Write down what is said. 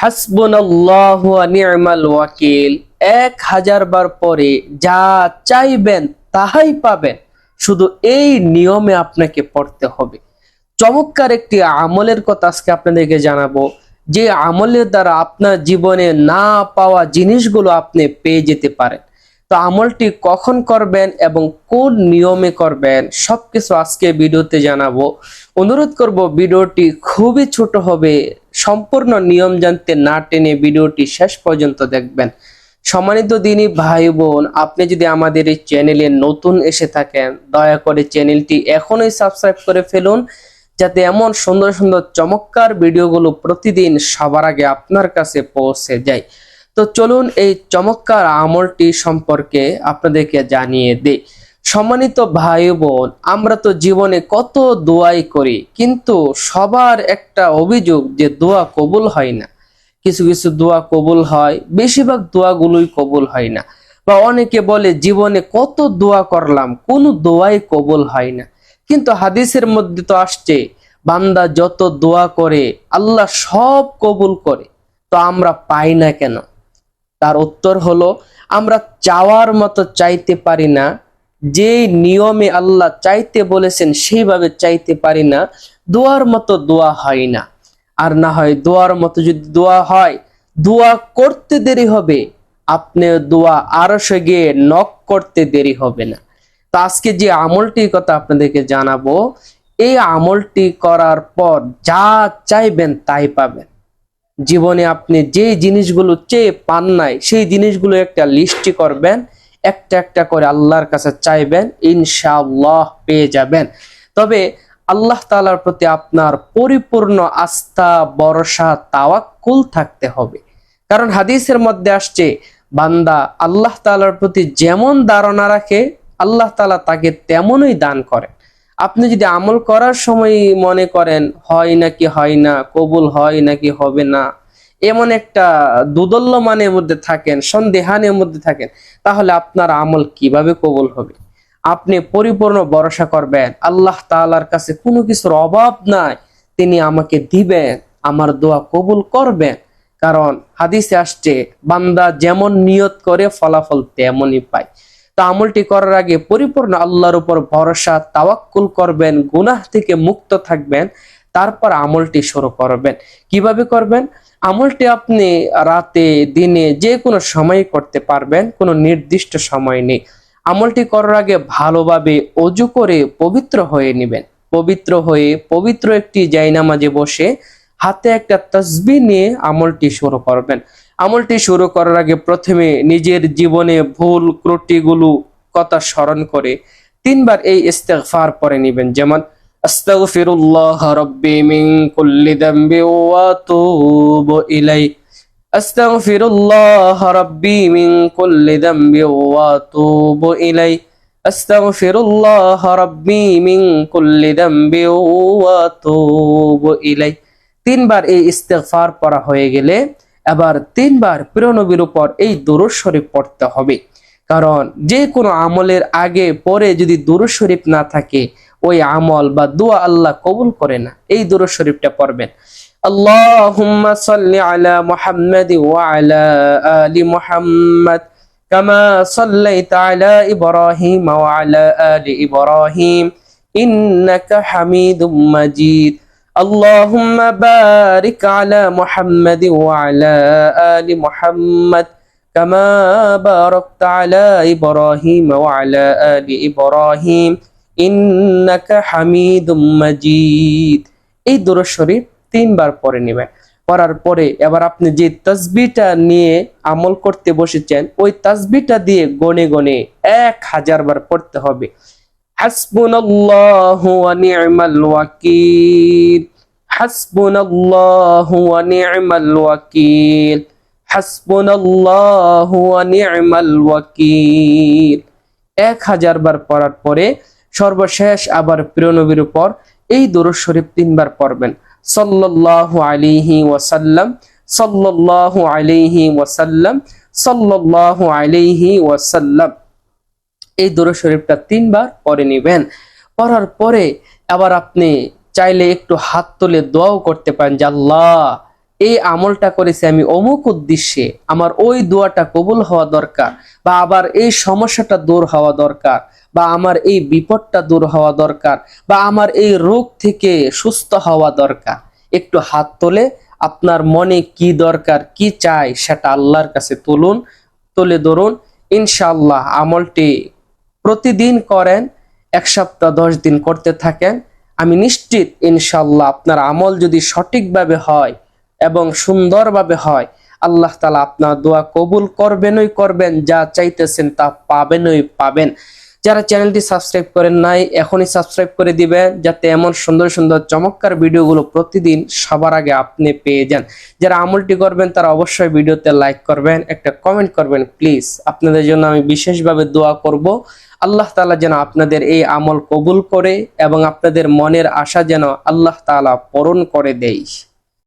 হাসবুনাল্লাহু নি'মাল ওয়াকিল। এক হাজার বার পরে যা চাইবেন তাহাই পাবেন। শুধু এই নিয়মে আপনাকে পড়তে হবে। চমৎকার একটি আমলের কথা আজকে আপনাদেরকে জানাব। যে আমলের দ্বারা আপনার জীবনে না পাওয়া জিনিসগুলো আপনি পেয়ে যেতে পারেন। তো আমলটি কখন করবেন এবং কোন নিয়মে করবেন, সবকিছু আজকে ভিডিওতে জানাব। অনুরোধ করব, ভিডিওটি খুবই ছোট হবে। সম্পূর্ণ নিয়ম জানতে না টেনে ভিডিওটি শেষ পর্যন্ত দেখবেন। সম্মানিত দিনী ভাই বোন, আপনি যদি আমাদের এই চ্যানেলে নতুন এসে থাকেন, দয়া করে চ্যানেলটি এখনই সাবস্ক্রাইব করে ফেলুন, যাতে এমন সুন্দর সুন্দর চমৎকার ভিডিওগুলো প্রতিদিন সবার আগে আপনার কাছে পৌঁছে যায়। তো চলুন এই চমৎকার আমলটি সম্পর্কে আপনাদেরকে জানিয়ে দিই। সম্মানিত ভাই বোন, আমরা তো জীবনে কত দোয়াই করি, কিন্তু সবার একটা অভিযোগ যে দোয়া কবুল হয় না। কিছু কিছু দোয়া কবুল হয়, বেশিরভাগ দোয়াগুলোই কবুল হয় না। বা অনেকে বলে, জীবনে কত দোয়া করলাম, কোনো দোয়াই কবুল হয় না। কিন্তু হাদিসের মধ্যে তো আসছে, বান্দা যত দোয়া করে, আল্লাহ সব কবুল করে, তো আমরা পাই না কেন? তার উত্তর হলো, আমরা চাওয়ার মতো চাইতে পারি না যে নিয়মে আল্লাহ চাইতে বলেছেন, সেইভাবে চাইতে পারি না। দোয়ার মতো দোয়া হয় না। আর না হয় দোয়ার মতো যদি দোয়া হয়, দোয়া করতে দেরি হবে, আপনি দোয়া আরও গিয়ে নক করতে দেরি হবে না। তো আজকে যে আমলটির কথা আপনাদেরকে জানাব, এই আমলটি করার পর যা চাইবেন তাই পাবেন। জীবনে আপনি যে জিনিসগুলো চেয়ে পান নাই, সেই জিনিসগুলো একটা লিস্টি করবেন। একটা একটা করে আল্লাহর কাছে চাইবেন, ইনশাআল্লাহ পেয়ে যাবেন। তবে আল্লাহ তালার প্রতি আপনার পরিপূর্ণ আস্থা, ভরসা, তাওয়াক্কুল থাকতে হবে। কারণ হাদিসের মধ্যে আসছে, বান্দা আল্লাহ তালার প্রতি যেমন ধারণা রাখে, আল্লাহ তালা তাকে তেমনই দান করে আপনি যদি আমল করার সময় মনে করেন, হয় নাকি হয় না, কবুল হয় নাকি হবে না? এমন একটা দুদল্য মানের মধ্যে থাকেন, সন্দেহানের মধ্যে থাকেন, তাহলে আপনার আমল কীভাবে কবুল হবে? আপনি পরিপূর্ণ ভরসা করবেন, আল্লাহ তাআলার কাছে কোনো কিছুর অভাব নাই, তিনি আমাকে দিবেন, আমার দোয়া কবুল করবেন। কারণ হাদিসে আসছে, বান্দা যেমন নিয়ত করে, ফলাফল তেমনই পায়। তো আমলটি করার আগে পরিপূর্ণ আল্লাহর উপর ভরসা, তাওয়াক্কুল করবেন, গুনাহ থেকে মুক্ত থাকবেন, তারপর আমলটি শুরু করবেন। কীভাবে করবেন? আমলটি আপনি রাতে, দিনে যে কোনো সময় করতে পারবেন, কোনো নির্দিষ্ট সময় নেই। আমলটি করার আগে ভালোভাবে অজু করে পবিত্র হয়ে নেবেন। পবিত্র হয়ে পবিত্র একটি জায়নামাজে বসে হাতে একটা তসবি নিয়ে আমলটি শুরু করবেন। আমলটি শুরু করার আগে প্রথমে নিজের জীবনে ভুল ত্রুটিগুলো কথা স্মরণ করে তিনবার এই ইস্তেগফার পরে নেবেন। যেমন আস্তাগফিরুল্লাহ রাব্বি মিন কুল্লি যামবি ওয়া আতুবু ইলাই আস্তাগফিরুল্লাহ রাব্বি মিন কুল্লি যামবি ওয়া আতুবু ইলাই আস্তাগফিরুল্লাহ রাব্বি মিন কুল্লি যামবি ওয়া আতুবু ইলাই তিনবার এই ইস্তেগফার পড়া হয়ে গেলে আবার তিনবার প্রিয়নবীর উপর এই দুরুদ শরীফ পড়তে হবে। কারণ যে কোনো আমলের আগে পরে যদি দুরুদ শরীফ না থাকে ওই আমল বা দোয়া আল্লাহ কবুল করে না এই দুরুদ শরীফটা পড়বেন اللهم صل على محمد وعلى آل محمد كما صليت على إبراهيم وعلى آل إبراهيم إنك حميد مجيد اللهم بارك على محمد وعلى آل محمد كما باركت على إبراهيم وعلى آل إبراهيم ইন্নাকা হামিদুম মাজিদ। এই দরুদ শরীফ তিনবার পড়ে নেবেন। পড়ার পরে এবার আপনি যে তসবিটা নিয়ে আমল করতে বসেছেন, ওই তসবিটা দিয়ে গনে গনে এক হাজার বার পড়তে হবে। এক হাজার বার পড়ার পরে সর্বশেষ আবার প্রিয় নবীর উপর এই দরুদ শরীফ তিনবার পড়বেন। সাল্লাল্লাহু আলাইহি ওয়াসাল্লাম, সাল্লাল্লাহু আলাইহি ওয়াসাল্লাম, সাল্লাল্লাহু আলাইহি ওয়াসাল্লাম। এই দরুদ শরীফটা তিনবার পড়ে নেবেন। পড়ার পরে আবার আপনি চাইলে একটু হাত তুলে দোয়াও করতে পারেন যে আল্লাহ এই আমলটা করেছি আমি অমুক উদ্দেশ্যে। আমার ওই দোয়াটা কবুল হওয়া দরকার বা আবার এই সমস্যাটা দূর হওয়া দরকার বা আমার এই বিপদটা দূর হওয়া দরকার বা আমার এই রোগ থেকে সুস্থ হওয়া দরকার। একটু হাত তোলে, আপনার মনে কি দরকার, কি চাই সেটা আল্লাহর কাছে তুলুন, তুলে ধরুন। ইনশাল্লাহ আমলটি প্রতিদিন করেন, এক সপ্তাহ, দশ দিন করতে থাকেন। আমি নিশ্চিত ইনশাল্লাহ আপনার আমল যদি সঠিকভাবে হয় এবং সুন্দরভাবে হয়। আল্লাহ তালা আপনার দোয়া কবুল করবেনই করবেন, যা চাইতেছেন তা পাবেনই পাবেন। যারা চ্যানেলটি সাবস্ক্রাইব করেন নাই, এখনই সাবস্ক্রাইব করে দিবেন, যাতে এমন সুন্দর সুন্দর চমৎকার ভিডিওগুলো প্রতিদিন সবার আগে আপনি পেয়ে যান। যারা আমলটি করবেন, তারা অবশ্যই ভিডিওতে লাইক করবেন, একটা কমেন্ট করবেন, প্লিজ। আপনাদের জন্য আমি বিশেষভাবে দোয়া করব, আল্লাহ তালা যেন আপনাদের এই আমল কবুল করে এবং আপনাদের মনের আশা যেন আল্লাহ তাআলা পূরণ করে দেয়।